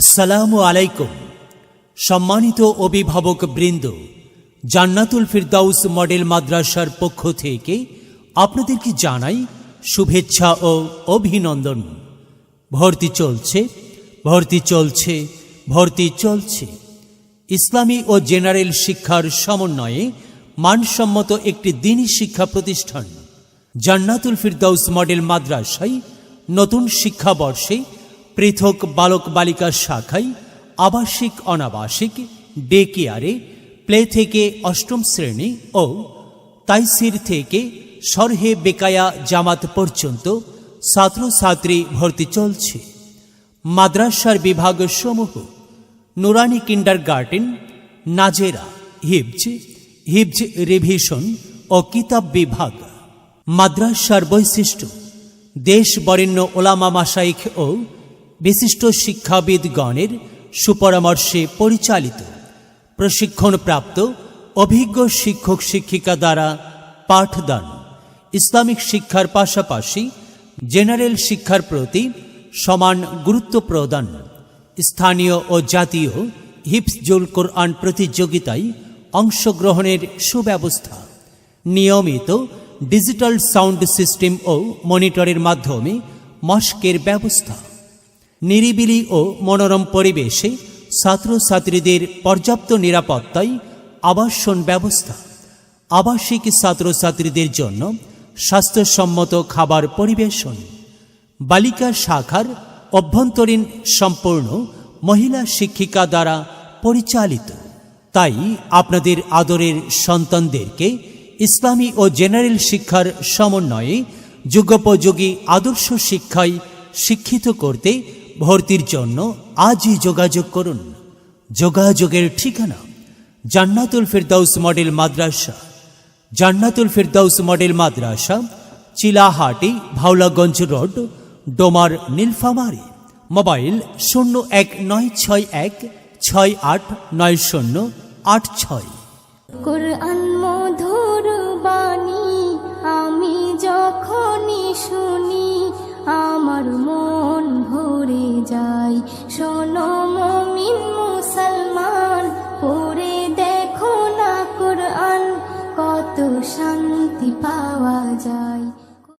আসসালামু আলাইকুম। সম্মানিত অভিভাবক বৃন্দ, জান্নাতুল ফিরদাউস মডেল মাদ্রাসার পক্ষ থেকে আপনাদেরকে জানাই শুভেচ্ছা ও অভিনন্দন। ভর্তি চলছে ভর্তি চলছে ভর্তি চলছে। ইসলামী ও জেনারেল শিক্ষার সমন্বয়ে মানসম্মত একটি দিনী শিক্ষা প্রতিষ্ঠান, জান্নাতুল ফিরদাউস মডেল মাদ্রাসায় নতুন শিক্ষাবর্ষে পৃথক বালক বালিকা শাখায় আবাসিক অনাবাসিক ডে কেয়ারে প্লে থেকে অষ্টম শ্রেণি ও তাইসির থেকে সরহে বেকায়া জামাত পর্যন্ত ছাত্রছাত্রী ভর্তি চলছে। মাদ্রাসার বিভাগ সমূহ নুরানি কিন্ডার গার্ডেন নাজেরা, হিবজ হিবজ রিভিশন ও কিতাব বিভাগ। মাদ্রাসার বৈশিষ্ট্য দেশ বরেণ্য ওলামা মাসাইখ ও বিশিষ্ট শিক্ষাবিদগণের সুপরামর্শে পরিচালিত, প্রশিক্ষণপ্রাপ্ত, অভিজ্ঞ শিক্ষক শিক্ষিকা দ্বারা পাঠদান। ইসলামিক শিক্ষার পাশাপাশি জেনারেল শিক্ষার প্রতি সমান গুরুত্ব প্রদান। স্থানীয় ও জাতীয় হিপসজুল কোরআন প্রতিযোগিতায় অংশগ্রহণের সুব্যবস্থা। নিয়মিত ডিজিটাল সাউন্ড সিস্টেম ও মনিটরের মাধ্যমে মস্কের ব্যবস্থা। নিরিবিলি ও মনোরম পরিবেশে ছাত্রছাত্রীদের পর্যাপ্ত নিরাপত্তায় আবাসন ব্যবস্থা। আবাসিক ছাত্রছাত্রীদের জন্য স্বাস্থ্যসম্মত খাবার পরিবেশন। বালিকা শাখার অভ্যন্তরীণ সম্পূর্ণ মহিলা শিক্ষিকা দ্বারা পরিচালিত। তাই আপনাদের আদরের সন্তানদেরকে ইসলামী ও জেনারেল শিক্ষার সমন্বয়ে যুগোপযোগী আদর্শ শিক্ষায় শিক্ষিত করতে ভর্তির জন্য আজই যোগাযোগ করুন। যোগাযোগের ঠিকানা জান্নাতুল ফিরদাউস মডেল মাদ্রাসা। জান্নাতুল ফিরদাউস মডেল মাদ্রাসা, চিলাহাটি, ভাওলাগঞ্জ রোড, ডোমার, নীলফামারী। মোবাইল শূন্য এক নয় ছয় এক ছয় আট নয় শূন্য আট ছয়। শোনো মমিন মুসলমান পড়ে দেখো না কোরআন কত শান্তি পাওয়া